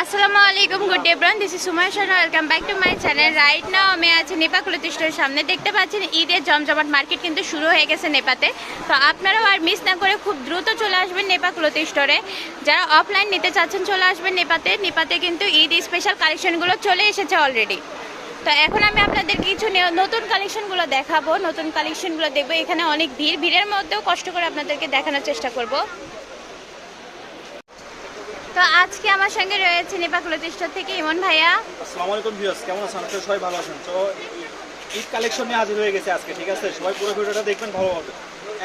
আসসালামু আলাইকুম good day bran this is Sumoy Sharma welcome back to my channel right now আমি আছি নেপা কুলতিষ্ঠের সামনে। দেখতে পাচ্ছেন, ঈদের জমজমাট মার্কেট কিন্তু শুরু হয়ে গেছে নেপাতে। তো আপনারাও আর মিস না করে খুব দ্রুত চলে আসবেন নেপা কুলতি স্টোরে। যারা অফলাইন নিতে চাচ্ছেন, চলে আসবেন নেপাতে। নেপাতে কিন্তু ঈদ স্পেশাল কালেকশনগুলো চলে এসেছে অলরেডি তো এখন আমি আপনাদের কিছু নতুন কালেকশনগুলো দেখাবো। নতুন কালেকশনগুলো দেখব। এখানে অনেক ভিড়। ভিড়ের মধ্যেও কষ্ট করে আপনাদেরকে দেখানোর চেষ্টা করব। তো আজকে আমার সঙ্গে রয়েছে নেপা কুলতি স্টোর থেকে ইমন ভাইয়া। আসসালামু আলাইকুম ভিউয়ার্স কেমন আছেন? আপনারা সবাই ভালো আছেন। তো ঈদ কালেকশন নিয়ে হাজির হয়ে গেছে আজকে ঠিক আছে? সবাই পুরো ভিডিওটা দেখবেন ভালো হবে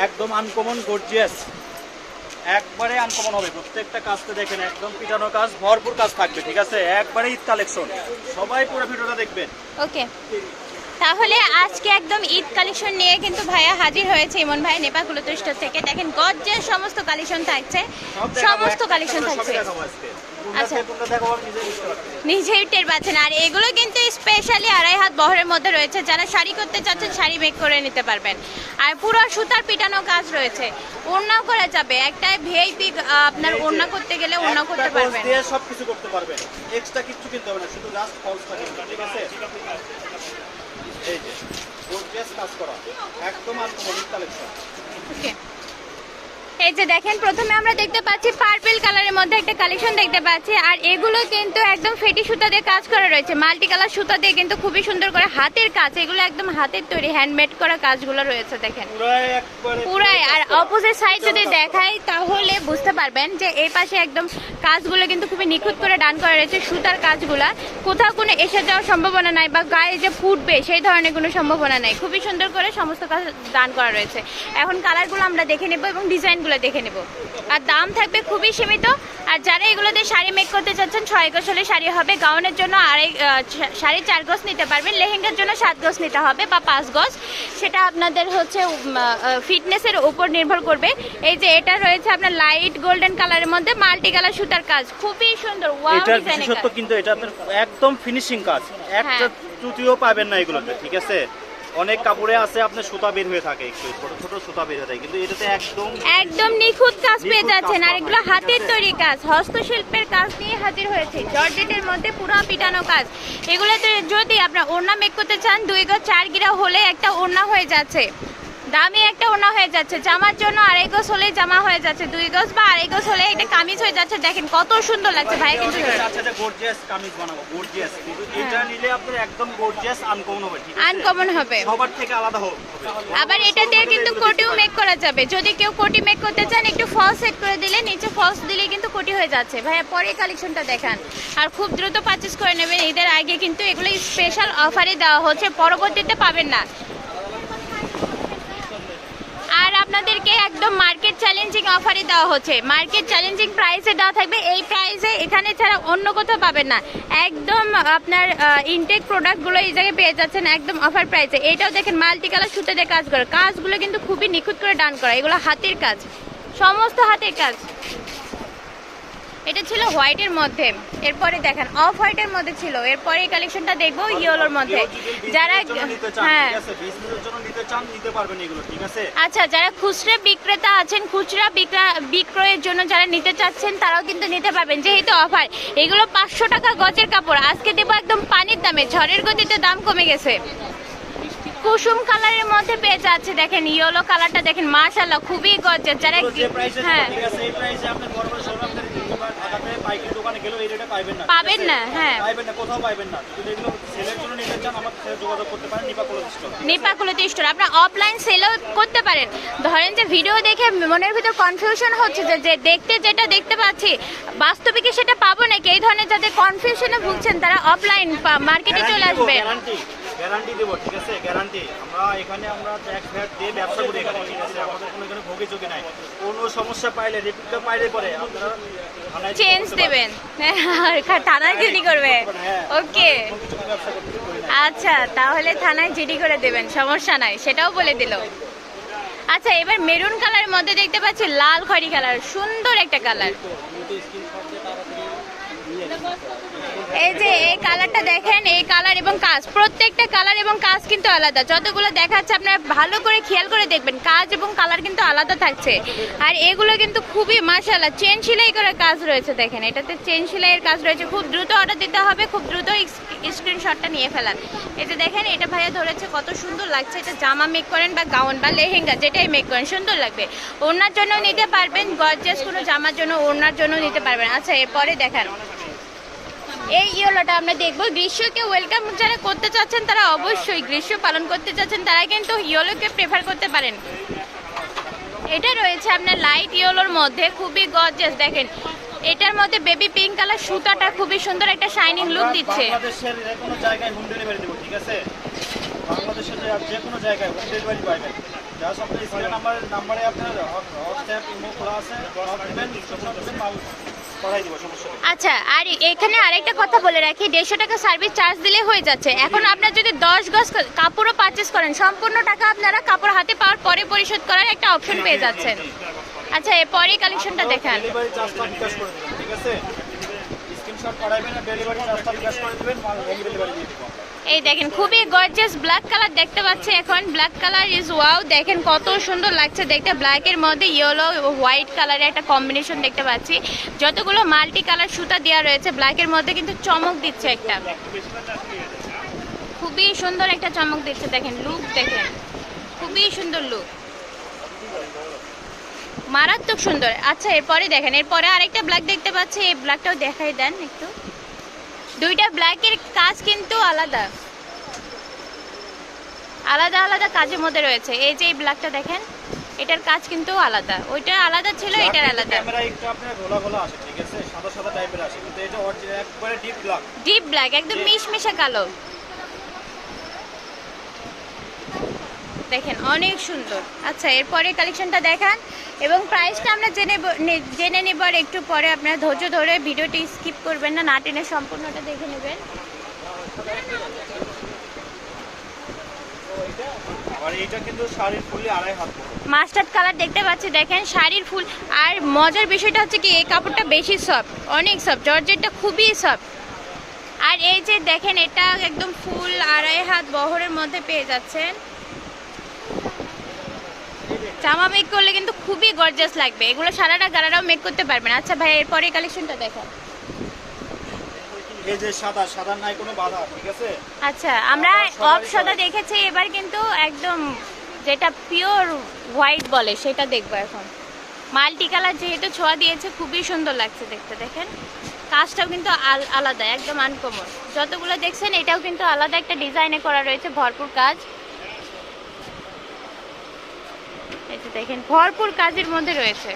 একদম আনকমন গর্জিয়াস একবারে আনকমন হবে। প্রত্যেকটা কাজতে দেখেন একদম পিটানো কাজ ভরপুর কাজ থাকবে ঠিক আছে? একবারে ঈদ কালেকশন। সবাই পুরো ভিডিওটা দেখবেন। ওকে তাহলে আজকে একদম ঈদ কালেকশন নিয়ে কিন্তু ভাইয়া হাজির হয়েছে ইমন ভাই নেপাল কুলতি স্টোর থেকে। দেখেন গজ্জের সমস্ত কালেকশন থাকছে। সমস্ত কালেকশন থাকছে। আচ্ছা। নিজেই টের পাচ্ছেন আর এগুলো কিন্তু স্পেশালি আড়াই হাত বহরের মধ্যে রয়েছে। যারা শাড়ি করতে চাচ্ছেন শাড়ি মেক করে নিতে পারবেন। আর পুরো সুতার পিটানো কাজ রয়েছে। ওড়নাও করা যাবে। একটা ভিআইপি আপনার ওড়না করতে গেলে ওড়না করতে পারবেন। দিয়ে সবকিছু করতে পারবেন। এক্সট্রা কিছু কিনতে হবে না শুধু জাস্ট ফলসটা কিনতে ঠিক আছে? এই যে কাজ করা। একদম আনকমন কালেকশন ওকে এই যে দেখেন প্রথমে আমরা দেখতে পাচ্ছি পার্পল কালারের মধ্যে একটা কালেকশন দেখতে পাচ্ছি আর এগুলো কিন্তু একদম ফেটি সুতা দিয়ে কাজ করা রয়েছে। মাল্টি কালার সুতা দিয়ে কিন্তু খুবই সুন্দর করে হাতের কাজ এগুলো একদম হাতের তৈরি হ্যান্ডমেড করা কাজগুলো রয়েছে দেখেন। পুরাই আর অপোজিট সাইড যদি দেখাই তাহলে বুঝতে পারবেন যে এই পাশে একদম কাজগুলো কিন্তু খুবই নিখুঁত করে ডান করা রয়েছে সুতার কাজগুলা। কোথাও কোনো এসে যাওয়ার সম্ভাবনা নাই বা গায়ে যে ফুটবে সেই ধরনের কোনো সম্ভাবনা নাই। খুবই সুন্দর করে সমস্ত কাজ দান করা রয়েছে। এখন কালারগুলো আমরা দেখে নেব এবং ডিজাইনগুলো দেখে নেব। আর দাম থাকবে খুবই সীমিত। আর যারা এগুলোতে শাড়ি মেক করতে চাচ্ছেন ছয় গজ হলে শাড়ি হবে গাউনের জন্য আড়াই শাড়ি চার গজ নিতে পারবেন লেহেঙ্গার জন্য সাত গজ নিতে হবে বা পাঁচ গজ। সেটা আপনাদের হচ্ছে ফিটনেসের উপর নির্ভর করবে। এই যে এটা রয়েছে আপনার লাইট গোল্ডেন কালারের মধ্যে মাল্টি কালার সুতার কাজ। খুবই সুন্দর ওয়াও কাজ। কিন্তু এটা আপনার একদম ফিনিশিং কাজ। একটা হ্যাঁ। ত্রুটিও পাবেন না এগুলোতে ঠিক আছে? অনেক কাপড়ে আছে আপনার সুতা বের হয়ে থাকে একটু ছোট ছোট সুতা বের হয়ে থাকে কিন্তু এটাতে একদম একদম নিখুঁত কাজ পেয়ে যাচ্ছেন আর এগুলো হাতের তৈরি কাজ হস্তশিল্পের কাজ নিয়ে হাজির হয়েছে জর্জেটের মধ্যে পুরো পিটানো কাজ। এগুলোতে যদি আপনার ওড়না মেক করতে চান দুই গো চার গিরা হলে একটা ওড়না হয়ে যাচ্ছে। দামি একটা ওড়না হয়ে যাচ্ছে জামার জন্য আড়াই গজ হলেই জামা হয়ে যাচ্ছে দুই গজ বা আড়াই গজ হলে একটা কামিজ হয়ে যাচ্ছে দেখেন কত সুন্দর লাগছে ভাই কিন্তু আচ্ছা এটা গর্জিয়াস কামিজ বানাবো গর্জিয়াস কিন্তু এটা নিলে আপনার একদম গর্জিয়াস আনকমন হবে ঠিক আছে? আনকমন হবে। সবার থেকে আলাদা হবে। আবার এটা দিয়ে কিন্তু কোটিও মেক করা যাবে যদি কেউ কোটি মেক করতে চান একটু ফলস সেট করে দিলে নিচে ফলস দিলে কিন্তু কোটি হয়ে যাচ্ছে। ভাইয়া পরে কালেকশনটা দেখান। আর খুব দ্রুত পারচেস করে নেবেন ঈদের আগে কিন্তু এগুলো স্পেশাল অফারে দেওয়া হচ্ছে পরবর্তীতে পাবেন না আর আপনাদেরকে একদম মার্কেট চ্যালেঞ্জিং অফারে দেওয়া হচ্ছে। মার্কেট চ্যালেঞ্জিং প্রাইসে দেওয়া থাকবে। এই প্রাইসে এখানে ছাড়া অন্য কোথাও পাবেন না। একদম আপনার ইনটেক প্রোডাক্টগুলো এই জায়গায় পেয়ে যাচ্ছেন একদম অফার প্রাইসে এটাও দেখেন মাল্টি কালার সুতে দিয়ে কাজ করে। কাজগুলো কিন্তু খুবই নিখুঁত করে ডান করা। এগুলো হাতের কাজ। সমস্ত হাতের কাজ। এটা ছিল হোয়াইটের মধ্যে। এরপরে দেখেন অফ হোয়াইটের মধ্যে ছিল। এরপরে এই কালেকশনটা দেখব ইয়েলোর মধ্যে। যারা হ্যাঁ। আচ্ছা যারা খুচরা বিক্রেতা আছেন খুচরা বিক্রা- বিক্রয়ের জন্য যারা নিতে চাচ্ছেন তারাও কিন্তু নিতে পারবেন যেহেতু অফার। এগুলো পাঁচশো টাকা গজের কাপড়। আজকে দেবো একদম পানির দামে। ঝড়ের গতিতে দাম কমে গেছে। কুসুম কালারের মধ্যে পেয়ে যাচ্ছে দেখেন ইয়েলো কালারটা দেখেন মাশাল্লাহ খুবই গজের যারা হ্যাঁ ঠিক আছে এই প্রাইসে আপনি বড় বড় শোরুম কিংবা ঢাকাতে পাইকারি দোকানে গেলেও এই রেটে পাবেন না। পাবেন না, হ্যাঁ। পাবেন না কোথাও পাবেন না। যদি এগুলো সেলের জন্য নিতে চান আমার সাথে যোগাযোগ করতে পারেন নিপা কলেজ স্টোর নেপাকুলতি স্টোর আপনার অফলাইন সেলও করতে পারেন। ধরেন যে ভিডিও দেখে মনের ভিতর কনফিউশন হচ্ছে যে যে দেখতে যেটা দেখতে পাচ্ছি বাস্তবে কি সেটা পাবো নাকি? এই ধরনের যাদের কনফিউশনে ভুগছেন তারা অফলাইন মার্কেটে চলে আসবে। গ্যারান্টি দেবো ঠিক আছে গ্যারান্টি আমরা এখানে আমরা ট্যাক্স ভ্যাট দিয়ে ব্যবসা করি এখানে ঠিক আছে আমাদের কোনো এখানে ভোগে চোখে নাই কোনো সমস্যা পাইলে রিপিটটা পাইলে পরে আপনারা চেঞ্জ। দেবেন থানায় জিডি করবে হ্যাঁ, ওকে। আচ্ছা তাহলে থানায় জিডি করে দেবেন সমস্যা নাই সেটাও বলে দিল আচ্ছা এবার মেরুন কালারের মধ্যে দেখতে পাচ্ছি লাল খড়ি কালার সুন্দর একটা কালার এই যে, এই কালারটা দেখেন, এই কালার এবং কাজ। প্রত্যেকটা কালার এবং কাজ কিন্তু আলাদা। যতগুলো দেখাচ্ছে, আপনারা ভালো করে খেয়াল করে দেখবেন, কাজ এবং কালার কিন্তু আলাদা থাকছে। আর এগুলো কিন্তু খুবই, মাশাআল্লাহ চেন সেলাই করা কাজ রয়েছে, দেখেন। এটাতে চেন সেলাইয়ের কাজ রয়েছে। খুব দ্রুত অর্ডার দিতে হবে, খুব দ্রুত স্ক্রিনশটটা নিয়ে ফেলান যে দেখেন, এটা ভাইয়া ধরেছে, কত সুন্দর লাগছে। এটা জামা মেক করেন বা গাউন বা লেহেঙ্গা, যেটাই মেক করেন, সুন্দর লাগবে। ওড়নার জন্য নিতে পারবেন গর্জেস কোনো জামার জন্য ওড়নার জন্য নিতে পারবেন। আচ্ছা এরপরে দেখান। এই ইয়েলোটা আমরা দেখব। গ্রীষ্মকে ওয়েলকাম যারা করতে চাচ্ছেন তারা অবশ্যই গ্রীষ্ম পালন করতে চাচ্ছেন তারা কিন্তু ইয়োলোকে প্রেফার করতে পারেন। এটা রয়েছে আপনার লাইট ইয়োলোর মধ্যে খুবই গর্জিয়াস দেখেন। এটার মধ্যে বেবি পিঙ্ক কালার সুতাটা খুবই সুন্দর একটা শাইনিং লুক দিচ্ছে। বাংলাদেশের যে কোনো জায়গায় হোম ডেলিভারি দেবো ঠিক আছে? বাংলাদেশের যে- যে কোনো জায়গায় হোম ডেলিভারি পাবেন যা সব স্ক্রিন নাম্বার নাম্বারে আপনার হোয়াটসঅ্যাপ ইমো খোলা আছে। সব দিবেন মাল আচ্ছা আর এখানে আরেকটা কথা বলে রাখি দেড়শো টাকা সার্ভিস চার্জ দিলে হয়ে যাচ্ছে। এখন আপনার যদি দশ গজ কাপড়ও পারচেস করেন সম্পূর্ণ টাকা আপনারা কাপড় হাতে পাওয়ার পরে পরিশোধ করার একটা অপশন পেয়ে যাচ্ছেন। আচ্ছা এরপরে কালেকশনটা দেখান। ঠিক আছে? এই দেখেন, খুবই গর্জিয়াস ব্ল্যাক কালার দেখতে পাচ্ছি এখন। ব্ল্যাক কালার ইজ ওয়াও দেখেন কত সুন্দর লাগছে দেখতে। ব্ল্যাকের মধ্যে ইয়েলো হোয়াইট কালারের একটা কম্বিনেশন দেখতে পাচ্ছি। যতগুলো মাল্টি কালার সুতা দেওয়া রয়েছে ব্ল্যাকের মধ্যে কিন্তু চমক দিচ্ছে একটা। খুবই সুন্দর একটা চমক দিচ্ছে, দেখেন লুক দেখেন। খুবই সুন্দর লুক মারাত্মক সুন্দর। আচ্ছা এরপরে দেখেন এরপরে আরেকটা ব্ল্যাক দেখতে পাচ্ছি। এই ব্ল্যাকটাও দেখাই দেন একটু। দুইটা ব্ল্যাকের কাজ কিন্তু আলাদা। আলাদা আলাদা কাজের মধ্যে রয়েছে। এই যে এই ব্ল্যাকটা দেখেন এটার কাজ কিন্তু আলাদা। ওইটা আলাদা ছিল এটার আলাদা। ক্যামেরা একটু আপনার ঘোলা ঘোলা আসে ঠিক আছে? সাদা সাদা টাইপের আসে কিন্তু এটা অরিজিনাল একবারে ডিপ ব্ল্যাক ডিপ ব্ল্যাক একদম মিশমিশে কালো। দেখেন অনেক সুন্দর। আচ্ছা এরপরে কালেকশনটা দেখান এবং প্রাইসটা আমরা জেনে জেনে নেব আর একটু পরে আপনারা ধৈর্য ধরে ভিডিওটি স্কিপ করবেন না না টেনে সম্পূর্ণটা দেখে নেবেন। মাস্টার্ড কালার দেখতে পাচ্ছি দেখেন শাড়ির ফুল। আর মজার বিষয়টা হচ্ছে কি এই কাপড়টা বেশি সফট অনেক সফট জর্জেটটা খুবই সফট আর এই যে দেখেন এটা একদম ফুল আড়াই হাত বহরের মধ্যে পেয়ে যাচ্ছেন। জামা মেক করলে কিন্তু খুবই গর্জাস লাগবে। এগুলো সারাটা গারারাও মেক করতে পারবেন। আচ্ছা ভাই এরপরে কালেকশনটা দেখান এই যে সাদা সাদা নাই কোনো বাধা ঠিক আছে? আচ্ছা আমরা অফ সাদা দেখেছি এবার কিন্তু একদম যেটা পিওর হোয়াইট বলে সেটা দেখব এখন। মাল্টি কালার যেহেতু ছোঁয়া দিয়েছে খুবই সুন্দর লাগছে দেখতে দেখেন। কাজটাও কিন্তু আলাদা একদম আনকমন যতগুলো দেখছেন এটাও কিন্তু আলাদা একটা ডিজাইনে করা রয়েছে ভরপুর কাজ এই যে দেখেন, ভরপুর কাজের মধ্যে রয়েছে।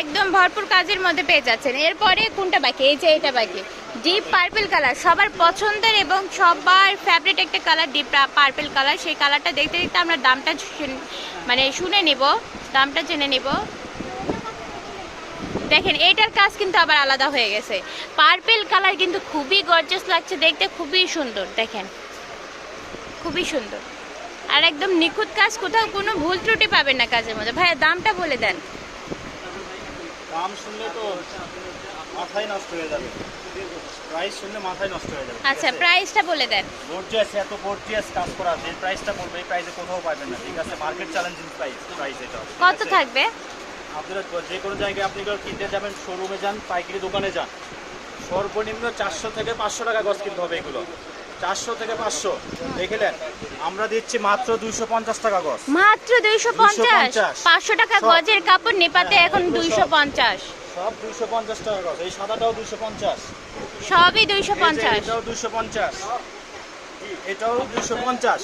একদম ভরপুর কাজের মধ্যে পেয়ে যাচ্ছেন। এরপরে কোনটা বাকি? এই যে এটা বাকি। ডিপ পার্পেল কালার সবার পছন্দের এবং সবার ফেভারিট একটা কালার ডিপ পার্পল কালার সেই কালারটা দেখতে দেখতে আমরা দামটা মানে শুনে নিব, দামটা জেনে নিব। দেখেন এটার কাজ কিন্তু আবার আলাদা হয়ে গেছে। পার্পল কালার কিন্তু খুবই গর্জাস লাগছে দেখতে খুবই সুন্দর দেখেন। খুবই সুন্দর। আর একদম নিখুঁত কাজ কোথাও কোনো ভুল ত্রুটি পাবেন না কাজের মধ্যে। ভাইয়া দামটা বলে দেন। দাম শুনলে তো মাথায় নষ্ট হয়ে যাবে। প্রাইস শুনলে মাথায় নষ্ট হয়ে যাবে। আচ্ছা প্রাইসটা বলে দেন। গর্জিয়াস এত গর্জিয়াস কাজ করা। প্রাইসটা বলব এই প্রাইসে কোথাও পাবেন না ঠিক আছে? মার্কেট চ্যালেঞ্জিং প্রাইস প্রাইস এটা। কত থাকবে? আপনারা যে কোনো জায়গায় আপনি কিনতে যাবেন শোরুমে যান পাইকারি দোকানে যান। সর্বনিম্ন চারশো থেকে পাঁচশো টাকা গজ কিনতে হবে এগুলো। চারশো থেকে পাঁচশো। দেখলেন আমরা দিচ্ছি মাত্র দুইশো পঞ্চাশ টাকা গজ। মাত্র দুইশো পঞ্চাশ? পাঁচশো টাকা গজের কাপড় নেপাতে হ্যাঁ, এখন দুইশো পঞ্চাশ। সব দুইশো পঞ্চাশ টাকা গজ। এই সাদাটাও দুইশো পঞ্চাশ। সবই দুইশো পঞ্চাশ। এটাও দুইশো পঞ্চাশ। এটাও দুইশো পঞ্চাশ।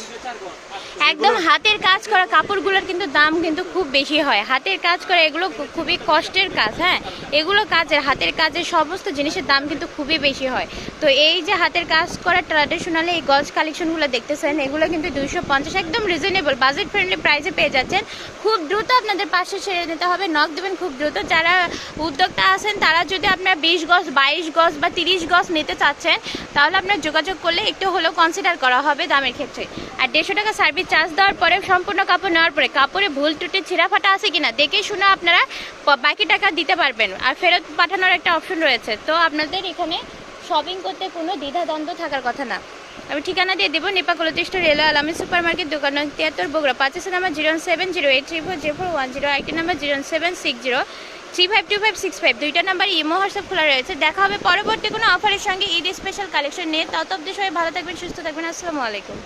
একদম হাতের কাজ করা কাপড়গুলোর কিন্তু দাম কিন্তু খুব বেশি হয়। হাতের কাজ করা এগুলো খুবই কষ্টের কাজ হ্যাঁ? এগুলো কাজের, হাতের কাজের সমস্ত জিনিসের দাম কিন্তু খুবই বেশি হয়। তো এই যে হাতের কাজ করা ট্র্যাডিশনালি এই গজ কালেকশনগুলো দেখতেছেন, এগুলো কিন্তু দুইশো পঞ্চাশ, একদম রিজনেবল বাজেট ফ্রেন্ডলি প্রাইসে পেয়ে যাচ্ছেন। খুব দ্রুত আপনাদের পাশে ছেড়ে নিতে হবে নক দেবেন খুব দ্রুত। যারা উদ্যোক্তা আছেন, তারা যদি আপনার বিশ গজ, বাইশ গজ বা তিরিশ গজ নিতে চাচ্ছেন, তাহলে আপনার যোগাযোগ করলে একটু হলেও কনসিডার করা করা হবে দামের ক্ষেত্রে। আর দেড়শো টাকা সার্ভিস চার্জ দেওয়ার পরে সম্পূর্ণ কাপড় নেওয়ার পরে কাপড়ে ভুল টুটে ছিঁড়া ফাটা আছে কিনা দেখে শুনে আপনারা বাকি টাকা দিতে পারবেন। আর ফেরত পাঠানোর একটা অপশন রয়েছে। তো আপনাদের এখানে শপিং করতে কোনো দ্বিধাদ্বন্দ্ব থাকার কথা না। আমি ঠিকানা দিয়ে দেবো নেপাকলতিষ্ঠ রেলওয়ে আলামী সুপার মার্কেট দোকান তিয়াত্তর, বগুড়া, পাঁচের number zero seven zero eight three four zero four one zero একটি number zero seven six zero. Three five two five six five দুইটা নাম্বার ইমো হোয়াটসঅ্যাপ খোলা রয়েছে। দেখা হবে পরবর্তী কোনো অফারের সঙ্গে ঈদ স্পেশাল কালেকশন নিয়ে। তত অব্দি সবাই ভালো থাকবেন, সুস্থ থাকবেন। আসসালামু আলাইকুম।